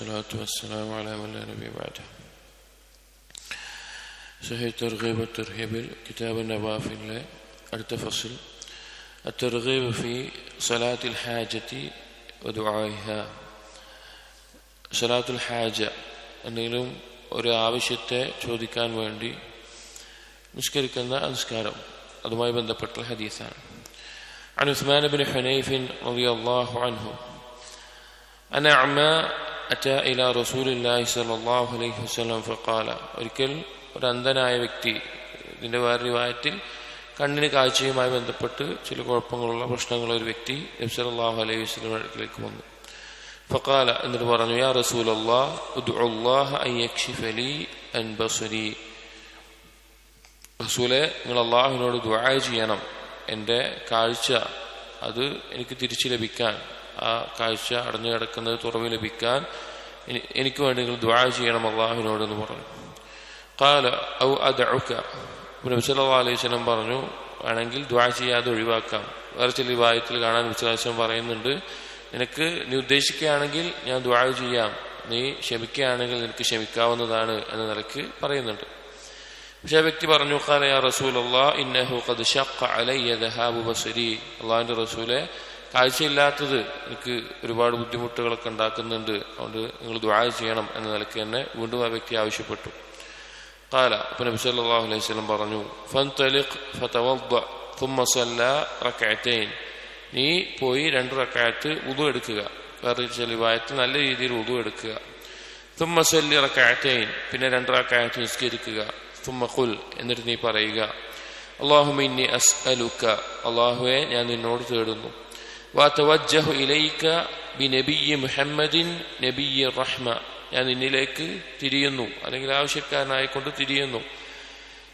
والصلاة والسلام على من لا نبي بعده. صحيح ترغيب الترهيب كتاب النواف അടുത്ത ഫസിൽ الترغيب في صلاة الحاجة ودعائها. صلاة الحاجة എന്തെങ്കിലും ഒരു ആവശ്യത്തെ ചോദിക്കാൻ വേണ്ടി നിഷ്കരിക്കുന്ന നിസ്കാരം അതുമായി ബന്ധപ്പെട്ട ഹദീസാണ്. عن عثمان بن حنيف رضي الله عنه أن أعمى അറ്റ ഫക്കാല ഒരിക്കൽ ഒരു അന്ധനായ വ്യക്തി ഇതിന്റെ വേറൊരു വായത്തിൽ കണ്ണിന് കാഴ്ചയുമായി ബന്ധപ്പെട്ട് ചില കുഴപ്പങ്ങളുള്ള പ്രശ്നങ്ങളുള്ള ഒരു വ്യക്തി നബി അലൈഹി വസ്ലം അടുക്കിലേക്ക് വന്നു. ഫക്കാല എന്നിട്ട് പറഞ്ഞു യാ റസൂൽ അള്ളാഹുലി റസൂലെ നിങ്ങൾ അള്ളാഹുവിനോട് ദുആ ചെയ്യണം. എന്റെ കാഴ്ച അത് എനിക്ക് തിരിച്ചു ലഭിക്കാൻ ആ കാഴ്ച അടഞ്ഞു കിടക്കുന്നത് തുറവ് ലഭിക്കാൻ എനിക്ക് വേണ്ടി നിങ്ങൾ ദ്വാ ചെയ്യണം അള്ളാഹുവിനോട് എന്ന് പറഞ്ഞു. കാല ഔ അദുക്ക നബി സല്ലല്ലാഹു അലൈഹി പറഞ്ഞു വേണമെങ്കിൽ ദ്വാ ചെയ്യാതെ ഒഴിവാക്കാം. വേറെ ചില വിവാഹത്തിൽ കാണാൻ വിശ്വാസം പറയുന്നുണ്ട് നിനക്ക് നീ ഉദ്ദേശിക്കുകയാണെങ്കിൽ ഞാൻ ദ്വാ ചെയ്യാം. നീ ക്ഷമിക്കുകയാണെങ്കിൽ നിനക്ക് ക്ഷമിക്കാവുന്നതാണ് എന്ന നിലയ്ക്ക് പറയുന്നുണ്ട്. പക്ഷെ ആ വ്യക്തി പറഞ്ഞു ഖാല റസൂൽ അള്ളാഹ് ഇന്നഹു ഖദ് ഷഖ അലയ്യ ദഹാബു അള്ളാഹിന്റെ റസൂലെ കാഴ്ചയില്ലാത്തത് എനിക്ക് ഒരുപാട് ബുദ്ധിമുട്ടുകളൊക്കെ ഉണ്ടാക്കുന്നുണ്ട് അതുകൊണ്ട് നിങ്ങൾ ദ്വാര ചെയ്യണം എന്ന നിലയ്ക്ക് തന്നെ വീണ്ടും ആ വ്യക്തി ആവശ്യപ്പെട്ടു قال അപ്പൊ നബി സല്ലല്ലാഹു അലൈഹി വസല്ലം പറഞ്ഞു ഫൻതലിഖ് ഫതവദ്ദ ثم صلى ركعتين നീ പോയി രണ്ട് റക്അത്ത് വുദു എടുക്കുക വേറെ ചില റിവായത്തിൽ നല്ല രീതിയിൽ വുദു എടുക്കുക ثم صلي ركعتين പിന്നെ രണ്ട് റക്അത്ത് നിസ്കരിക്കുക ثم قل എന്നിട്ട് നീ പറയുക اللهم إني أسألك അള്ളാഹുവെ ഞാൻ നിന്നോട് തേടുന്നു വാത്തവജ്ജഹു ഇലൈക്ക ബി നബിയ് മുഹമ്മദിൻ നബിയ് റഹ്മ. ഞാൻ നിന്നിലേക്ക് തിരിയുന്നു. അല്ലെങ്കിൽ ആവശ്യക്കാരനായിക്കൊണ്ട് തിരിയുന്നു.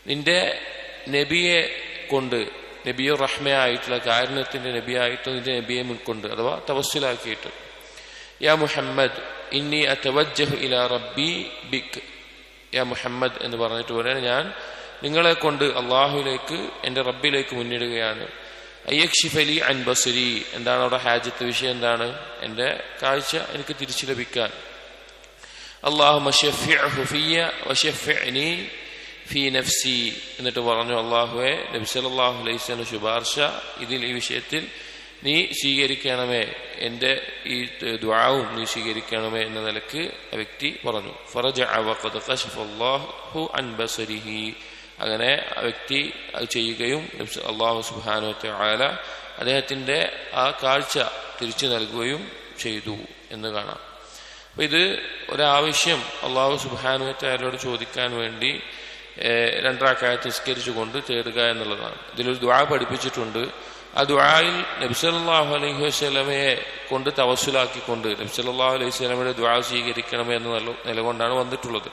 നിന്റെ നബിയെ കൊണ്ട് നബിയോ റഹ്മയായിട്ടുള്ള കാരണത്തിന്റെ നബിയായിട്ട് നിന്റെ നബിയെ മുൻകൊണ്ട് അഥവാ തവസ്സിലാക്കിയിട്ട് യാ മുഹമ്മദ് ഇന്നി അതവജ്ജഹു ഇല റബ്ബി ബിക്. യാ മുഹമ്മദ് എന്ന് പറഞ്ഞിട്ട് പോലെ ഞാൻ നിങ്ങളെ കൊണ്ട് അള്ളാഹുലേക്ക് എന്റെ റബ്ബിലേക്ക് മുന്നിടുകയാണ്. അയ്യക്ഷിഫലി അൻ എന്താണ് അവിടെ ഹാജത്ത് വിഷയം? എന്താണ്? എന്റെ കാഴ്ച എനിക്ക് തിരിച്ചു ലഭിക്കാൻ. നഫ്സി. എന്നിട്ട് പറഞ്ഞു അള്ളാഹുവെ നബി സല്ലല്ലാഹു അലൈഹി വസല്ലം ശുപാർശ. ഇതിൽ ഈ വിഷയത്തിൽ നീ സ്വീകരിക്കണമേ. എന്റെ ഈ ദ്വാവും നീ സ്വീകരിക്കണമേ എന്ന നിലയ്ക്ക് ആ വ്യക്തി പറഞ്ഞു. ഫറജ അൻ ബസരിഹി അങ്ങനെ ആ വ്യക്തി അത് ചെയ്യുകയും അള്ളാഹു സുബാനു ആല അദ്ദേഹത്തിന്റെ ആ കാഴ്ച തിരിച്ചു നൽകുകയും ചെയ്തു എന്ന് കാണാം. അപ്പം ഇത് ഒരാവശ്യം അള്ളാഹു സുബാനു ആലയോട് ചോദിക്കാൻ വേണ്ടി രണ്ടറാക്കായ തിസ്കരിച്ചു കൊണ്ട് തേടുക എന്നുള്ളതാണ്. ഇതിലൊരു ദ്വാ പഠിപ്പിച്ചിട്ടുണ്ട്. ആ ദ്വായിൽ നബ്സല്ലാഹു അലൈഹി വസ്ലമയെ കൊണ്ട് തവസുലാക്കിക്കൊണ്ട് നബ്സല്ലാഹു അലൈഹി സ്വലമയുടെ ദ്വാ സ്വീകരിക്കണമെന്ന നില നിലകൊണ്ടാണ് വന്നിട്ടുള്ളത്.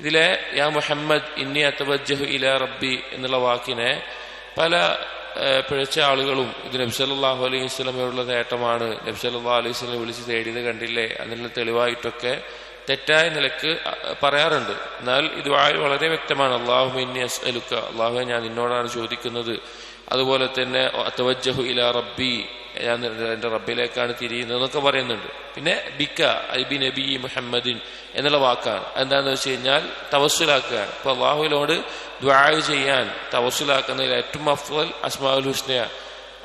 ഇതിലെ യാ മുഹമ്മദ് ഇന്നി അത്തവജ്ജഹു ഇല റബ്ബി എന്നുള്ള വാക്കിനെ പല പിഴച്ച ആളുകളും ഇത് നബ്സല്ലാഹു അലൈഹി സ്വലമയോടുള്ള നേട്ടമാണ്. നബ്സല്ലാ അലൈഹി സ്വലം വിളിച്ച് തേടിയത് കണ്ടില്ലേ? അതിനുള്ള തെളിവായിട്ടൊക്കെ തെറ്റായ നിലയ്ക്ക് പറയാറുണ്ട്. എന്നാൽ ഇത് വളരെ വ്യക്തമാണ്. അള്ളാഹു ഇന്നി അസ്അലുക്ക അള്ളാഹു ഞാൻ നിന്നോടാണ് ചോദിക്കുന്നത്. അതുപോലെ തന്നെ തവജ്ജഹു ഇല റബ്ബി ഞാൻ എന്റെ റബ്ബിലേക്കാണ് തിരിയുന്നത് എന്നൊക്കെ പറയുന്നുണ്ട്. പിന്നെ ബിക്ക അബി നബി മുഹമ്മദിൻ എന്നുള്ള വാക്കാണ്. എന്താണെന്ന് വെച്ച് കഴിഞ്ഞാൽ തവസ്സിലാക്കുകയാണ്. ഇപ്പോൾ അള്ളാഹുവിനോട് ദ്വായ ചെയ്യാൻ തവസ്സിലാക്കുന്നതിൽ ഏറ്റവും അഫ്വൽ അസ്മാഉൽ ഹുസ്നയ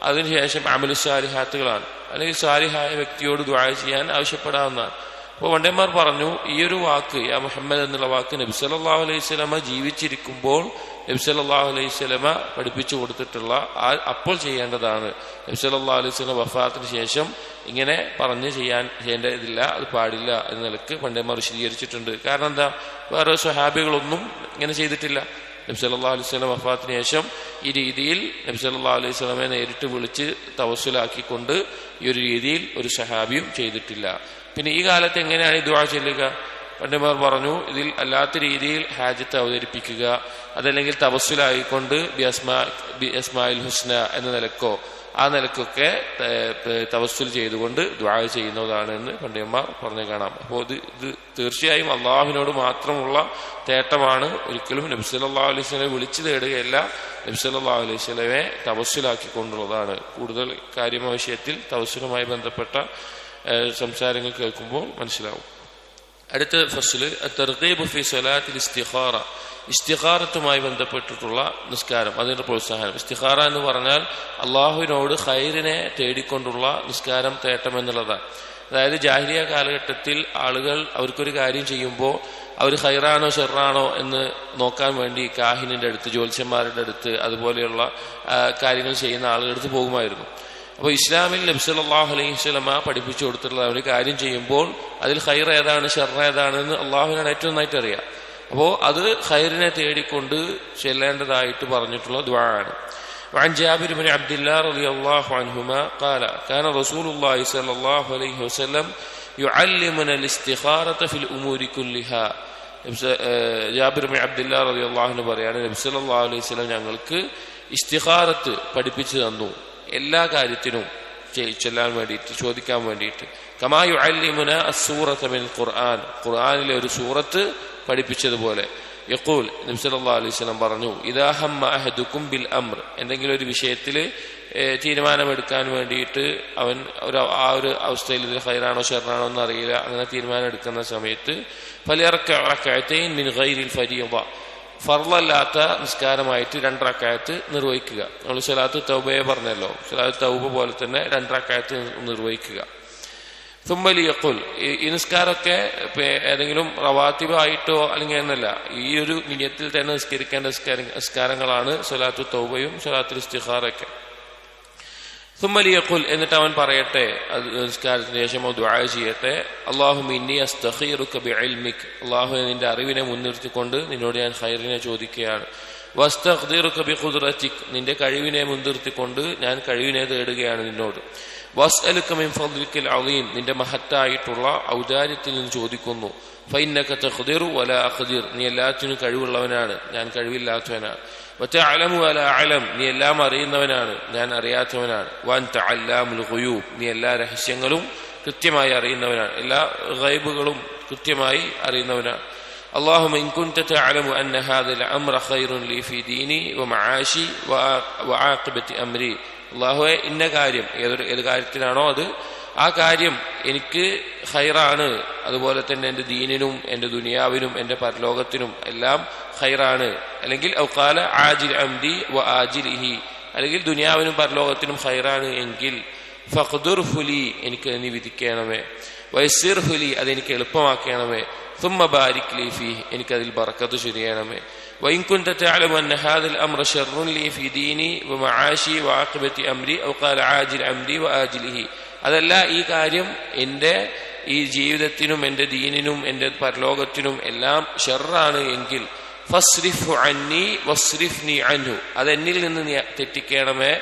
അതിനുശേഷം അമലു സാലിഹാത്തുകളാണ്. അല്ലെങ്കിൽ സാലിഹായ വ്യക്തിയോട് ദ്വായ ചെയ്യാൻ ആവശ്യപ്പെടാവുന്നതാണ്. അപ്പോൾ വണ്ടേമാർ പറഞ്ഞു ഈ ഒരു വാക്ക് യാ മുഹമ്മദ് എന്നുള്ള വാക്ക് നബി സല്ലല്ലാഹു അലൈഹി സ്വലമ ജീവിച്ചിരിക്കുമ്പോൾ നബി സല്ലല്ലാഹു അലൈഹി സ്വലമ പഠിപ്പിച്ചു കൊടുത്തിട്ടുള്ള ആ അപ്പോൾ ചെയ്യേണ്ടതാണ്. നബി സല്ലല്ലാഹു അലൈഹി സ്വലം വഫാത്തിന് ശേഷം ഇങ്ങനെ പറഞ്ഞ് ചെയ്യാൻ ചെയ്യേണ്ടതില്ല അത് പാടില്ല എന്ന നിലയ്ക്ക് പണ്ടന്മാർ വിശദീകരിച്ചിട്ടുണ്ട്. കാരണം എന്താ? വേറെ സ്വഹാബികളൊന്നും ഇങ്ങനെ ചെയ്തിട്ടില്ല. നബി സല്ലല്ലാഹു അലൈഹി സ്വലം വഫാത്തിന് ശേഷം ഈ രീതിയിൽ നബി സല്ലല്ലാഹു അലൈഹി സ്വലമെ നേരിട്ട് വിളിച്ച് തവസുലാക്കിക്കൊണ്ട് ഈ ഒരു രീതിയിൽ ഒരു സഹാബിയും ചെയ്തിട്ടില്ല. പിന്നെ ഈ കാലത്ത് എങ്ങനെയാണ് ഈ ദുആ ചെല്ലുക? പണ്ഡിതന്മാർ പറഞ്ഞു ഇതിൽ അല്ലാത്ത രീതിയിൽ ഹാജത്ത് അവതരിപ്പിക്കുക അതല്ലെങ്കിൽ തപസ്സിലായിക്കൊണ്ട് ബി അസ്മാ ബി അസ്മായിൽ ഹുസ്ന എന്ന നിലക്കോ ആ നിലക്കൊക്കെ തവസ്സുൽ ചെയ്തുകൊണ്ട് ദ്വാ ചെയ്യുന്നതാണ് എന്ന് പണ്ഡിതന്മാർ പറഞ്ഞു കാണാം. അപ്പോൾ ഇത് ഇത് തീർച്ചയായും അള്ളാഹുവിനോട് മാത്രമുള്ള തേട്ടമാണ്. ഒരിക്കലും നബ്സല്ലാ അലൈഹി സ്വലമെ വിളിച്ചു തേടുകയല്ല. നബ്സല്ലാ അലൈഹി സ്വലമെ തവസ്സുലാക്കിക്കൊണ്ടുള്ളതാണ് കൂടുതൽ കാര്യമായ വിഷയത്തിൽ തപസ്സിലുമായി ബന്ധപ്പെട്ട സംസാരങ്ങൾ കേൾക്കുമ്പോൾ മനസ്സിലാവും. അടുത്ത ഫസ്ല് തെർഗീബ് ഫി സലാത്തിൽ ഇസ്തിഖാറ ഇസ്തിഖാറത്തുമായി ബന്ധപ്പെട്ടിട്ടുള്ള നിസ്കാരം അതിന്റെ പ്രോത്സാഹനം. ഇസ്തിഖാറ എന്ന് പറഞ്ഞാൽ അള്ളാഹുവിനോട് ഹൈറിനെ തേടിക്കൊണ്ടുള്ള നിസ്കാരം തേട്ടം എന്നുള്ളതാണ്. അതായത് ജാഹിലിയ കാലഘട്ടത്തിൽ ആളുകൾ അവർക്കൊരു കാര്യം ചെയ്യുമ്പോൾ അവർ ഹൈറാണോ ഷെറാണോ എന്ന് നോക്കാൻ വേണ്ടി കാഹിനിന്റെ അടുത്ത് ജ്യോത്സ്യന്മാരുടെ അടുത്ത് അതുപോലെയുള്ള കാര്യങ്ങൾ ചെയ്യുന്ന ആളുകളുടെ അടുത്ത് പോകുമായിരുന്നു. അപ്പോൾ ഇസ്ലാമിൽ നബ്സല്ലാഹു അലൈഹി സ്വലമ പഠിപ്പിച്ചു കൊടുത്തിട്ടുള്ള ഒരു കാര്യം ചെയ്യുമ്പോൾ അതിൽ ഹൈർ ഏതാണ് ഷെർ ഏതാണെന്ന് അള്ളാഹുവിനാണ് ഏറ്റവും നന്നായിട്ട് അറിയാം അപ്പോൾ അത് ഹൈറിനെ തേടിക്കൊണ്ട് ചെല്ലേണ്ടതായിട്ട് പറഞ്ഞിട്ടുള്ള ദ്വാണ് وعن جابر بن عبد الله رضي الله عنهما قال كان رسول الله صلى الله عليه وسلم يعلمنا الاستخارة في الأمور كلها നബ്സ്- ഏഹ് ജാബിർ ബിൻ അബ്ദുല്ല റതി അള്ളാഹുന് പറയാണ് നബി സല്ലല്ലാഹു അലൈഹി വസല്ലം ഞങ്ങൾക്ക് ഇസ്തിഖാറത്ത് പഠിപ്പിച്ചു തന്നു എല്ലാ കാര്യത്തിനും ചെല്ലാൻ വേണ്ടിയിട്ട് ചോദിക്കാൻ വേണ്ടിയിട്ട്. കമായു അല്ലിമുന അസൂറത്ത് മിൻ ഖുർആൻ. ഖുർആാനിലെ ഒരു സൂറത്ത് പഠിപ്പിച്ചതുപോലെ. യക്കൂൽ നബി സല്ലല്ലാഹു അലൈഹി വസല്ലം പറഞ്ഞു ഇദാഹം അഹദുക്കും ബിൽ അമർ എന്തെങ്കിലും ഒരു വിഷയത്തിൽ തീരുമാനമെടുക്കാൻ വേണ്ടിയിട്ട് അവൻ ഒരു ആ ഒരു അവസ്ഥയിൽ ഇതിൽ ഹൈറാണോ ഷെറാണോ എന്ന് അറിയില്ല അങ്ങനെ തീരുമാനം എടുക്കുന്ന സമയത്ത് ഫലിയറക്കഴത്തൈൻ മിൻ ഗൈരിൽ ഫരീദ. ഫർളല്ലാത്ത നിസ്കാരമായിട്ട് രണ്ടറക്കായത്ത് നിർവഹിക്കുക. നമ്മൾ സ്വലാത്ത് തൗബയെ പറഞ്ഞല്ലോ. സ്വലാത്ത് തൗബ പോലെ തന്നെ രണ്ടറക്കായത്ത് നിർവഹിക്കുക. തുമ്പലി അക്കുൽ ഈ നിസ്കാരമൊക്കെ ഏതെങ്കിലും റവാത്തിബായിട്ടോ അല്ലെങ്കിൽ എന്നല്ല ഈ ഒരു നിയത്തിൽ തന്നെ നിസ്കരിക്കേണ്ട നിസ്കാര- നിസ്കാരങ്ങളാണ് സ്വലാത്തു തൗബയും സ്വലാത്തു ഇസ്തിഖാറൊക്കെ. തുമ്മലിയക്കുൽ എന്നിട്ട് അവൻ പറയട്ടെ. നിസ്കാരത്തിന് ശേഷമോ ദുആ ചെയ്യട്ടെ. അള്ളാഹു മിന്നി അസ്തഖീറുക ബിഇൽമിക്. അള്ളാഹു നിന്റെ അറിവിനെ മുൻനിർത്തിക്കൊണ്ട് നിന്നോട് ഞാൻ ഹൈറിനെ ചോദിക്കുകയാണ്. വസ്തഖ്ദിറുക ബിഖുദ്റതിക്. നിന്റെ കഴിവിനെ മുൻനിർത്തിക്കൊണ്ട് ഞാൻ കഴിവിനെ തേടുകയാണ് നിന്നോട്. വസ്അലുക മിൻ ഫദ്ലിക്കൽ അളീം നിന്റെ മഹത്തായിട്ടുള്ള ഔദാര്യത്തിൽ നിന്ന് ചോദിക്കുന്നു ഫൈന്നക തഖ്ദിറു വലാ അഖ്ദിർ നീ എല്ലാത്തിനും കഴിവുള്ളവനാണ് ഞാൻ കഴിവില്ലാത്തവനാണ് വതഅലമു വലാ അലം നീ എല്ലാം അറിയുന്നവനാണ് ഞാൻ അറിയാത്തവനാണ് വഅൻത അല്ലാമുൽ ഗുയൂബ് നീ എല്ലാ രഹസ്യങ്ങളും കൃത്യമായി അറിയുന്നവനാണ് എല്ലാ ഗൈബുകളും കൃത്യമായി അറിയുന്നവനാണ് اللهم إن كنت تعلم أن هذا الأمر خير لي في ديني ومعاشي وعا- وعاقبة أمري അള്ളാഹുവെ ഇന്ന കാര്യം. ഏതൊരു ഏത് കാര്യത്തിനാണോ അത്. ആ കാര്യം എനിക്ക് ഹൈറാണ് അതുപോലെ തന്നെ എന്റെ ദീനിനും എന്റെ ദുനിയാവിനും എന്റെ പരലോകത്തിനും എല്ലാം ഹൈറാണ് അല്ലെങ്കിൽ ഔക്കാല ആജിൽ അംദി വ ആജിൽ ഇഹി അല്ലെങ്കിൽ ദുനിയാവിനും പരലോകത്തിനും ഹൈറാണ് എങ്കിൽ ഫഖ്ദുർ ഹുലി എനിക്ക് നീ വിധിക്കണമേ. വൈസിർ ഹുലി അതെനിക്ക് എളുപ്പമാക്കണമേ. തുമ്മ ബാരിക് ലീഫി എനിക്കതിൽ ബറക്കത്ത് ചുരിയണമേ. وإن كنت تعلم أن هذا الأمر شر لي في ديني ومعاشي وعاقبة أمري أو قال عاجل أمري وآجله അതല്ല ഈ കാര്യം എൻ്റെ ഈ ജീവിതത്തിനും എൻ്റെ ദീനിനും എൻ്റെ പരലോകത്തിനും എല്ലാം ഷെറാണ് എങ്കിൽ ഫസ്രിഫ് അന്നി വസ്രിഫ്നി അൻഹു അത് എന്നിൽ നിന്ന് നീ തെറ്റിക്കണമേ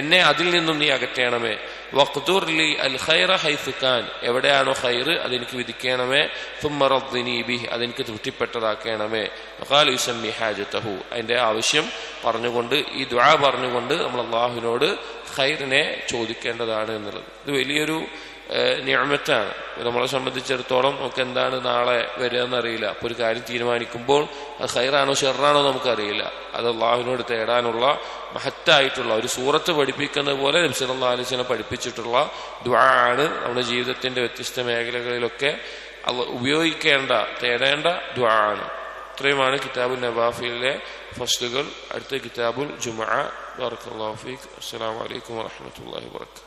എന്നെ അതിൽ നിന്നും നീ അകറ്റണമേ വഖ്ദുർ ലി അൽ ഖൈറ ഹൈസു കാൻ എവിടെയാണോ ഖൈർ അതെനിക്ക് വിധിക്കണമേ. തുമ്മ റദ്ദിനി ബിഹി അതെനിക്ക് തൃപ്തിപ്പെട്ടതാക്കണമേ ഖാൽ യുസമ്മി ഹാജത്തഹു. അതിന്റെ ആവശ്യം പറഞ്ഞുകൊണ്ട് ഈ ദുആ പറഞ്ഞുകൊണ്ട് നമ്മൾ അള്ളാഹുവിനോട് ഖൈറിനെ ചോദിക്കേണ്ടതാണ് എന്നുള്ളത്. ഇത് വലിയൊരു നിയമത്താണ്. നമ്മളെ സംബന്ധിച്ചിടത്തോളം നമുക്ക് എന്താണ് നാളെ വരിക എന്നറിയില്ല അപ്പൊ ഒരു കാര്യം തീരുമാനിക്കുമ്പോൾ അത് ഹൈറാണോ ഷെറാണോ നമുക്കറിയില്ല. അത് അള്ളാഹുവിനോട് തേടാനുള്ള മഹത്തായിട്ടുള്ള ഒരു സൂറത്ത് പഠിപ്പിക്കുന്നത് പോലെ നബ്സല്ലാ പഠിപ്പിച്ചിട്ടുള്ള ദ്വാണ് നമ്മുടെ ജീവിതത്തിന്റെ വ്യത്യസ്ത മേഖലകളിലൊക്കെ ഉപയോഗിക്കേണ്ട തേടേണ്ട ദ്വാണ് ഇത്രയുമാണ് കിതാബുൽ നവാഫിലെ ഫസ്ലുകൾ. അടുത്ത കിതാബുൽ ജുമാ. ബറക്കല്ലാഹു അസ്സാം വലൈക്കും വറഹ്മത്തുള്ളാഹി വബറകാതുഹു.